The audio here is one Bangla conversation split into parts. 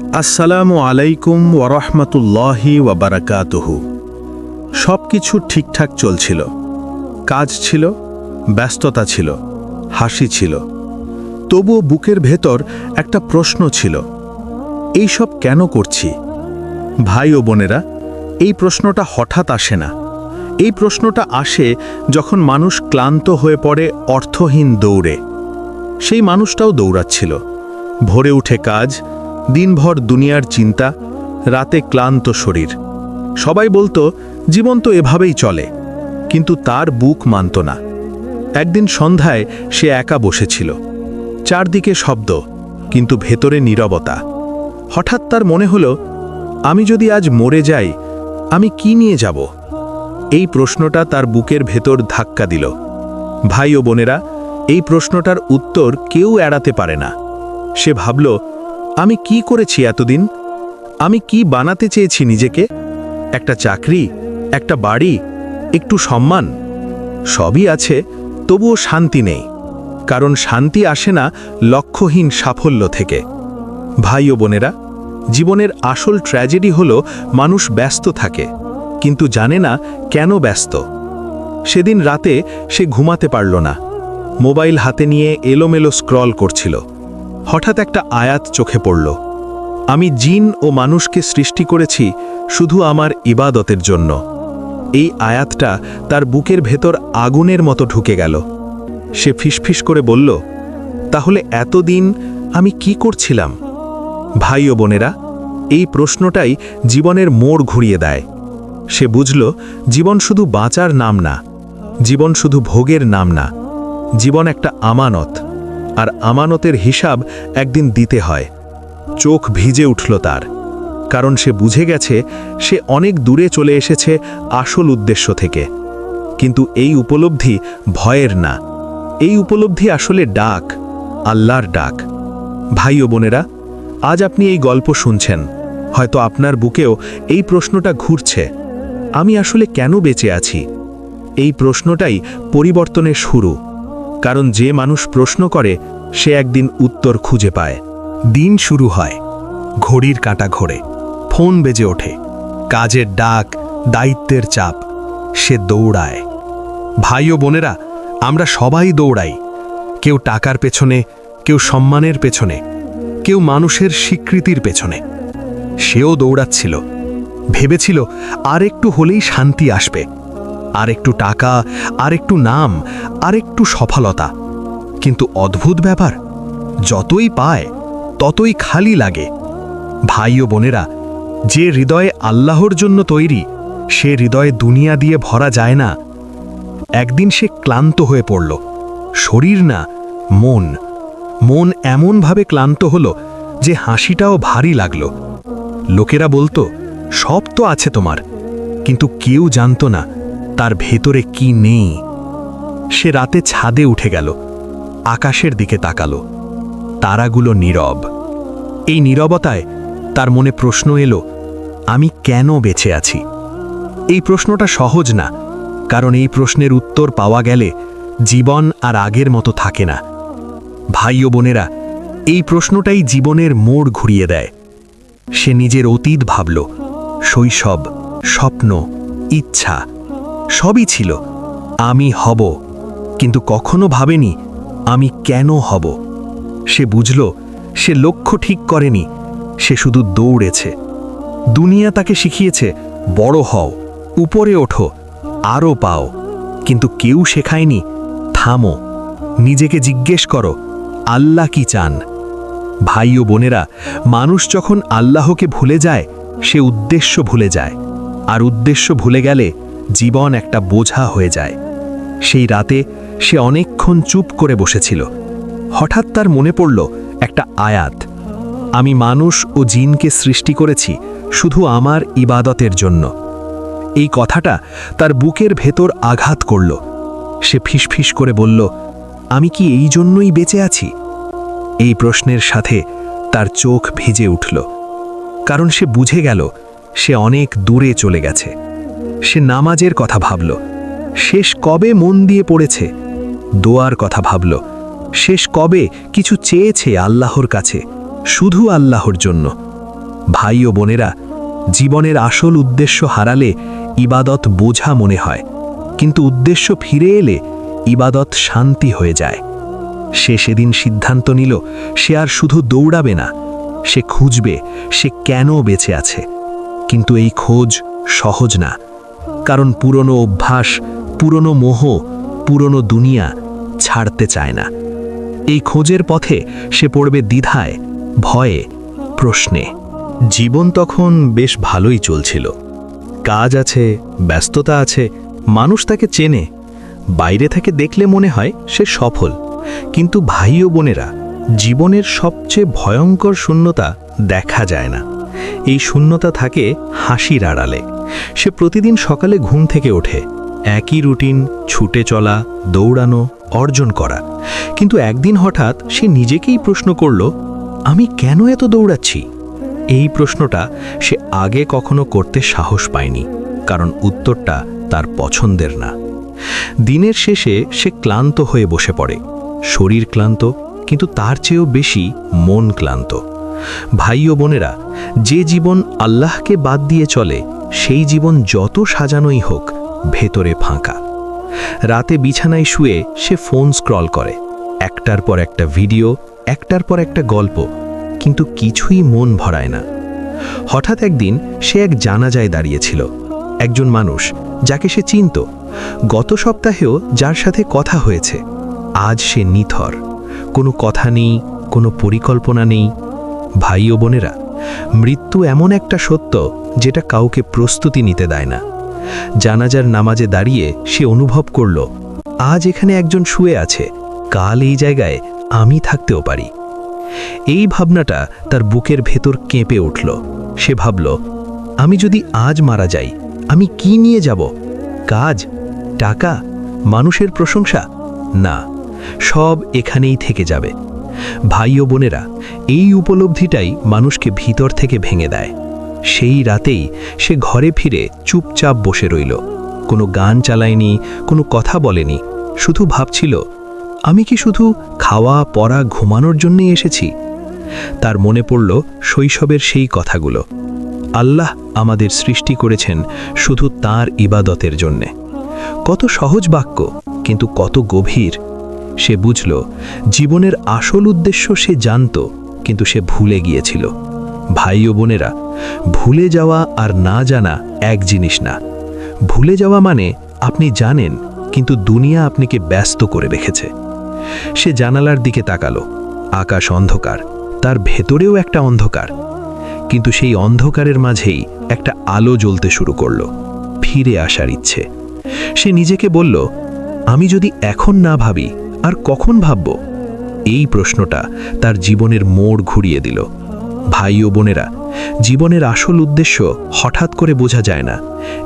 আসসালামু আলাইকুম ওরহমতুল্লাহি ওয়াবারাকাতুহু সব কিছু ঠিকঠাক চলছিল। কাজ ছিল, ব্যস্ততা ছিল, হাসি ছিল। তবুও বুকের ভেতর একটা প্রশ্ন ছিল এই সব কেন করছি? ভাই ও বোনেরা, এই প্রশ্নটা হঠাৎ আসে না। এই প্রশ্নটা আসে যখন মানুষ ক্লান্ত হয়ে পড়ে অর্থহীন দৌড়ে। সেই মানুষটাও দৌড়াচ্ছিল। ভোরে উঠে কাজ দিনভর দুনিয়ার চিন্তা, রাতে ক্লান্ত শরীর। সবাই বলতো, জীবন তো এভাবেই চলে, কিন্তু তার বুক মানত না। একদিন সন্ধ্যায় সে একা বসেছিল। চারদিকে শব্দ, কিন্তু ভেতরে নীরবতা। হঠাৎ তার মনে হলো, আমি যদি আজ মরে যাই, আমি কি নিয়ে যাব? এই প্রশ্নটা তার বুকের ভেতর ধাক্কা দিল। ভাই ও বোনেরা, এই প্রশ্নটার উত্তর কেউ এড়াতে পারে না। সে ভাবল আমি কি করেছি এতদিন? আমি কি বানাতে চেয়েছি নিজেকে? একটা চাকরি, একটা বাড়ি, একটু সম্মান, সবই আছে, তবুও শান্তি নেই। কারণ শান্তি আসে না লক্ষ্যহীন সাফল্য থেকে। ভাই ও বোনেরা, জীবনের আসল ট্র্যাজেডি হল মানুষ ব্যস্ত থাকে, কিন্তু জানে না কেন ব্যস্ত। সেদিন রাতে সে ঘুমাতে পারল না। মোবাইল হাতে নিয়ে এলোমেলো স্ক্রল করছিল। হঠাৎ একটা আয়াত চোখে পড়ল। আমি জিন ও মানুষকে সৃষ্টি করেছি শুধু আমার ইবাদতের জন্য। এই আয়াতটা তার বুকের ভেতর আগুনের মতো ঢুকে গেল। সে ফিসফিস করে বলল, তাহলে এতদিন আমি কি করছিলাম? ভাই ও বোনেরা, এই প্রশ্নটাই জীবনের মোড় ঘুরিয়ে দেয়। সে বুঝল, জীবন শুধু বাঁচার নাম না, জীবন শুধু ভোগের নাম না, জীবন একটা আমানত। আর আমানতের হিসাব একদিন দিতে হয়। চোখ ভিজে উঠল তার, কারণ সে বুঝে গেছে সে অনেক দূরে চলে এসেছে আসল উদ্দেশ্য থেকে। কিন্তু এই উপলব্ধি ভয়ের না। এই উপলব্ধি আসলে ডাক, আল্লাহর ডাক। ভাই ও বোনেরা, আজ আপনি এই গল্প শুনছেন। হয়তো আপনার বুকেও এই প্রশ্নটা ঘুরছে, আমি আসলে কেন বেঁচে আছি? এই প্রশ্নটাই পরিবর্তনের শুরু। কারণ যে মানুষ প্রশ্ন করে, সে একদিন উত্তর খুঁজে পায়। দিন শুরু হয়। ঘড়ির কাঁটা ঘোরে। ফোন বেজে ওঠে। কাজের ডাক, দায়িত্বের চাপ, সে দৌড়ায়। ভাই ও বোনেরা, আমরা সবাই দৌড়াই। কেউ টাকার পেছনে, কেউ সম্মানের পেছনে, কেউ মানুষের স্বীকৃতির পেছনে। সেও দৌড়াচ্ছিল। ভেবেছিল আর একটু হলেই শান্তি আসবে। আর একটু টাকা আর একটু নাম আর একটু সফলতা। কিন্তু অদ্ভুত ব্যাপার, যতই পায়, ততই খালি লাগে। ভাই ও বোনেরা, যে হৃদয়ে আল্লাহর জন্য তৈরি, সে হৃদয়ে দুনিয়া দিয়ে ভরা যায় না। একদিন সে ক্লান্ত হয়ে পড়ল। শরীর না, মন। মন এমনভাবে ক্লান্ত হলো যে হাসিটাও ভারী লাগল। লোকেরা বলতো, সব তো আছে তোমার, কিন্তু কেউ জানত না। তার ভেতরে কি নেই? সে রাতে ছাদে উঠে গেল, আকাশের দিকে তাকালো। তারাগুলো নীরব। এই নীরবতায় তার মনে প্রশ্ন এলো, আমি কেন বেঁচে আছি? এই প্রশ্নটা সহজ না, কারণ এই প্রশ্নের উত্তর পাওয়া গেলে জীবন আর আগের মতো থাকে না। ভাই ও বোনেরা, এই প্রশ্নটাই জীবনের মোড় ঘুরিয়ে দেয়। সে নিজের অতীত ভাবল, শৈশব, স্বপ্ন, ইচ্ছা সবই ছিল। আমি হব, কিন্তু কখনো ভাবেনি আমি কেন হব। সে বুঝল, সে লক্ষ্য ঠিক করেনি, সে শুধু দৌড়েছে। দুনিয়া তাকে শিখিয়েছে, বড় হও, উপরে ওঠো, আরও পাও, কিন্তু কেউ শেখায়নি, থামো, নিজেকে জিজ্ঞেস করো, আল্লাহ কি চান? ভাই ও বোনেরা, মানুষ যখন আল্লাহকে ভুলে যায়, সে উদ্দেশ্য ভুলে যায়, আর উদ্দেশ্য ভুলে গেলে জীবন একটা বোঝা হয়ে যায়। সেই রাতে সে অনেকক্ষণ চুপ করে বসেছিল। হঠাৎ তার মনে পড়ল একটা আয়াত, আমি মানুষ ও জিনকে সৃষ্টি করেছি শুধু আমার ইবাদতের জন্য। এই কথাটা তার বুকের ভেতর আঘাত করল। সে ফিসফিস করে বলল, আমি কি এই জন্যই বেঁচে আছি? এই প্রশ্নের সাথে তার চোখ ভিজে উঠল, কারণ সে বুঝে গেল সে অনেক দূরে চলে গেছে। সে নামাজের কথা ভাবল। শেষ কবে মন দিয়ে পড়েছে? দোয়ার কথা ভাবল। শেষ কবে কিছু চেয়েছে আল্লাহর কাছে? শুধু আল্লাহর জন্য। ভাই ও বোনেরা, জীবনের আসল উদ্দেশ্য হারালে ইবাদত বোঝা মনে হয়। কিন্তু উদ্দেশ্য ফিরে এলে ইবাদত শান্তি হয়ে যায়। সে সেদিন সিদ্ধান্ত নিল, সে আর শুধু দৌড়াবে না। সে খুঁজবে, সে কেন বেঁচে আছে? কিন্তু এই খোঁজ সহজ না। কারণ পুরনো অভ্যাস, পুরনো মোহ, পুরনো দুনিয়া ছাড়তে চায় না। এই খোঁজের পথে সে পড়বে দ্বিধায়, ভয়ে, প্রশ্নে। জীবন তখন বেশ ভালোই চলছিল। কাজ আছে, ব্যস্ততা আছে, মানুষ তাকে চেনে। বাইরে থেকে দেখলে মনে হয় সে সফল। কিন্তু ভাই ও বোনেরা, জীবনের সবচেয়ে ভয়ঙ্কর শূন্যতা দেখা যায় না। এই শূন্যতা থাকে হাসির আড়ালে। সে প্রতিদিন সকালে ঘুম থেকে ওঠে। একই রুটিন, ছুটে চলা, দৌড়ানো, অর্জন করা। কিন্তু একদিন হঠাৎ সে নিজেকেই প্রশ্ন করল, আমি কেন এত দৌড়াচ্ছি? এই প্রশ্নটা সে আগে কখনো করতে সাহস পায়নি, কারণ উত্তরটা তার পছন্দের না। দিনের শেষে সে ক্লান্ত হয়ে বসে পড়ে। শরীর ক্লান্ত, কিন্তু তার চেয়েও বেশি মন ক্লান্ত। ভাই ও বোনেরা, যে জীবন আল্লাহকে বাদ দিয়ে চলে, সেই জীবন যত সাজানোই হোক, ভেতরে ফাঁকা। রাতে বিছানায় শুয়ে সে ফোন স্ক্রল করে। একটার পর একটা ভিডিও, একটার পর একটা গল্প, কিন্তু কিছুই মন ভরায় না। হঠাৎ একদিন সে এক জানাজায় দাঁড়িয়েছিল। একজন মানুষ, যাকে সে চিনত। গত সপ্তাহেও যার সাথে কথা হয়েছে। আজ সে নিথর। কোনো কথা নেই, কোনো পরিকল্পনা নেই ভাই ও বোনেরা, মৃত্যু এমন একটা সত্য যেটা কাউকে প্রস্তুতি নিতে দেয় না। জানাজার নামাজে দাঁড়িয়ে সে অনুভব করল, আজ এখানে একজন শুয়ে আছে, কাল এই জায়গায় আমি থাকতেও পারি। এই ভাবনাটা তার বুকের ভেতর কেঁপে উঠল। সে ভাবল, আমি যদি আজ মারা যাই, আমি কি নিয়ে যাব? কাজ? টাকা? মানুষের প্রশংসা? না, সব এখানেই থেকে যাবে। ভাই ও বোনেরা, এই উপলব্ধিটাই মানুষকে ভিতর থেকে ভেঙে দেয়। সেই রাতেই সে ঘরে ফিরে চুপচাপ বসে রইল। কোনো গান চালায়নি, কোনো কথা বলেনি, শুধু ভাবছিল, আমি কি শুধু খাওয়া, পড়া, ঘুমানোর জন্যই এসেছি? তার মনে পড়ল শৈশবের সেই কথাগুলো। আল্লাহ আমাদের সৃষ্টি করেছেন শুধু তার ইবাদতের জন্যে। কত সহজ বাক্য, কিন্তু কত গভীর। সে বুঝল, জীবনের আসল উদ্দেশ্য সে জানত, কিন্তু সে ভুলে গিয়েছিল। ভাই ও বোনেরা, ভুলে যাওয়া আর না জানা এক জিনিস না। ভুলে যাওয়া মানে আপনি জানেন, কিন্তু দুনিয়া আপনাকে ব্যস্ত করে রেখেছে। সে জানালার দিকে তাকালো, আকাশ অন্ধকার, তার ভেতরেও একটা অন্ধকার। কিন্তু সেই অন্ধকারের মাঝেই একটা আলো জ্বলতে শুরু করল, ফিরে আসার ইচ্ছে। সে নিজেকে বলল, আমি যদি এখন না ভাবি আর কখন ভাবব? এই প্রশ্নটা তার জীবনের মোড় ঘুরিয়ে দিল। ভাই ও বোনেরা, জীবনের আসল উদ্দেশ্য হঠাৎ করে বোঝা যায় না।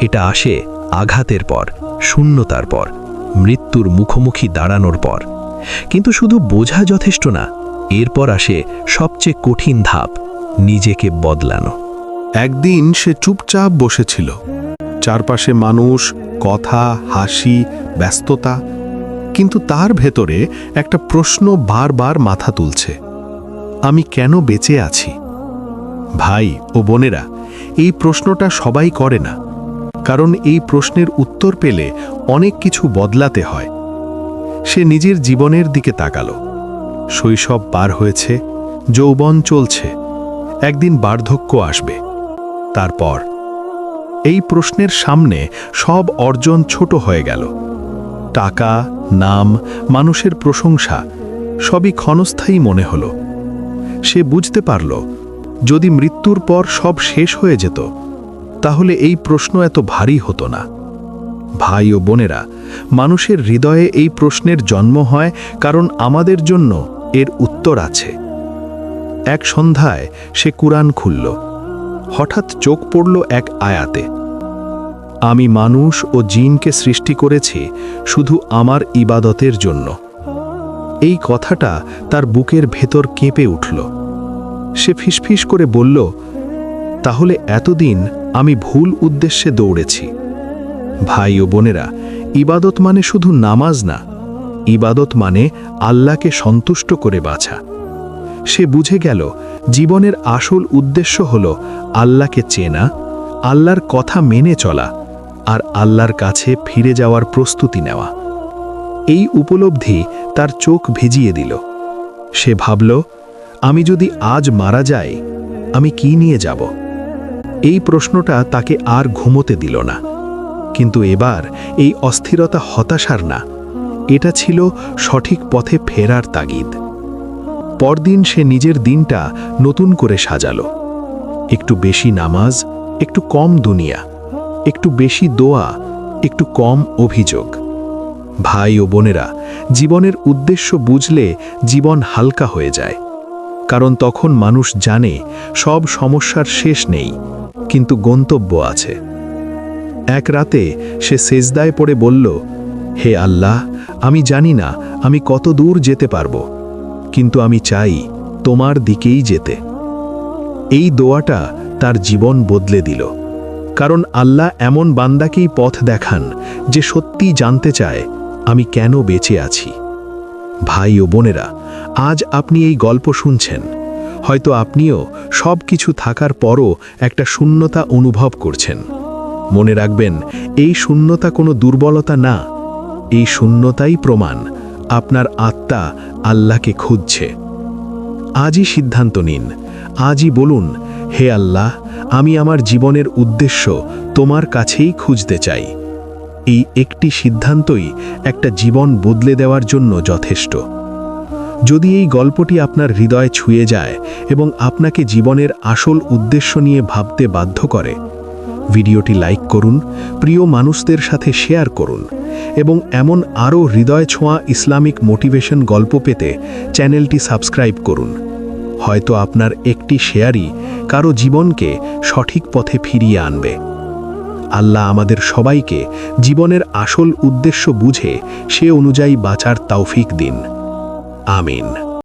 এটা আসে আঘাতের পর, শূন্যতার পর, মৃত্যুর মুখোমুখি দাঁড়ানোর পর। কিন্তু শুধু বোঝা যথেষ্ট না, এরপর আসে সবচেয়ে কঠিন ধাপ, নিজেকে বদলানো। একদিন সে চুপচাপ বসেছিল। চারপাশে মানুষ, কথা, হাসি, ব্যস্ততা কিন্তু তার ভেতরে একটা প্রশ্ন বারবার মাথা তুলছে। আমি কেন বেঁচে আছি? ভাই ও বোনেরা, এই প্রশ্নটা সবাই করে না। কারণ এই প্রশ্নের উত্তর পেলে অনেক কিছু বদলাতে হয়। সে নিজের জীবনের দিকে তাকালো। শৈশব পার হয়েছে, যৌবন চলছে, একদিন বার্ধক্য আসবে। তারপর এই প্রশ্নের সামনে সব অর্জন ছোট হয়ে গেল। টাকা, নাম, মানুষের প্রশংসা, সবই ক্ষণস্থায়ী মনে হলো। সে বুঝতে পারল, যদি মৃত্যুর পর সব শেষ হয়ে যেত, তাহলে এই প্রশ্ন এত ভারী হতো না। ভাই ও বোনেরা, মানুষের হৃদয়ে এই প্রশ্নের জন্ম হয় কারণ আমাদের জন্য এর উত্তর আছে। এক সন্ধ্যায় সে কুরআন খুলল। হঠাৎ চোখ পড়ল এক আয়াতে। আমি মানুষ ও জিনকে সৃষ্টি করেছি শুধু আমার ইবাদতের জন্য। এই কথাটা তার বুকের ভেতর কেঁপে উঠল। সে ফিসফিস করে বলল, তাহলে এতদিন আমি ভুল উদ্দেশ্যে দৌড়েছি। ভাই ও বোনেরা, ইবাদত মানে শুধু নামাজ না, ইবাদত মানে আল্লাহকে সন্তুষ্ট করে বাছা। সে বুঝে গেল, জীবনের আসল উদ্দেশ্য হল আল্লাহকে চেনা, আল্লাহর কথা মেনে চলা। আর আল্লাহর কাছে ফিরে যাওয়ার প্রস্তুতি নেওয়া। এই উপলব্ধি তার চোখ ভিজিয়ে দিল। সে ভাবল, আমি যদি আজ মারা যাই, আমি কি নিয়ে যাব? এই প্রশ্নটা তাকে আর ঘুমোতে দিল না। কিন্তু এবার এই অস্থিরতা হতাশার না, এটা ছিল সঠিক পথে ফেরার তাগিদ। পরদিন সে নিজের দিনটা নতুন করে সাজালো। একটু বেশি নামাজ, একটু কম দুনিয়া। একটু বেশি দোয়া, একটু কম অভিযোগ। ভাই ও বোনেরা, জীবনের উদ্দেশ্য বুঝলে জীবন হালকা হয়ে যায়। কারণ তখন মানুষ জানে সব সমস্যার শেষ নেই, কিন্তু গন্তব্য আছে। এক রাতে সে সেজদায় পড়ে বলল, হে আল্লাহ, আমি জানি না আমি কত দূর যেতে পারব, কিন্তু আমি চাই তোমার দিকেই যেতে। এই দোয়াটা তার জীবন বদলে দিল। কারণ আল্লাহ এমন বান্দাকেই পথ দেখান যে সত্যি জানতে চায়, আমি কেন বেঁচে আছি। ভাই ও বোনেরা, আজ আপনি এই গল্প শুনছেন। হয়তো আপনিও সব কিছু থাকার পরও একটা শূন্যতা অনুভব করছেন। মনে রাখবেন, এই শূন্যতা কোনো দুর্বলতা না। এই শূন্যতাই প্রমাণ আপনার আত্মা আল্লাহকে খুঁজছে। আজই সিদ্ধান্ত নিন। আজই বলুন, হে আল্লাহ আমি আমার জীবনের উদ্দেশ্য তোমার কাছেই খুঁজতে চাই। এই একটি সিদ্ধান্তই একটা জীবন বদলে দেওয়ার জন্য যথেষ্ট। যদি এই গল্পটি আপনার হৃদয় ছুঁয়ে যায় এবং আপনাকে জীবনের আসল উদ্দেশ্য নিয়ে ভাবতে বাধ্য করে, ভিডিওটি লাইক করুন, প্রিয় মানুষদের সাথে শেয়ার করুন এবং এমন আরও হৃদয় ছোঁয়া ইসলামিক মোটিভেশন গল্প পেতে চ্যানেলটি সাবস্ক্রাইব করুন। হয়তো আপনার একটি শেয়ারই কারও জীবনকে সঠিক পথে ফিরিয়ে আনবে। আল্লাহ আমাদের সবাইকে জীবনের আসল উদ্দেশ্য বুঝে সে অনুযায়ী বাঁচার তৌফিক দিন। আমিন।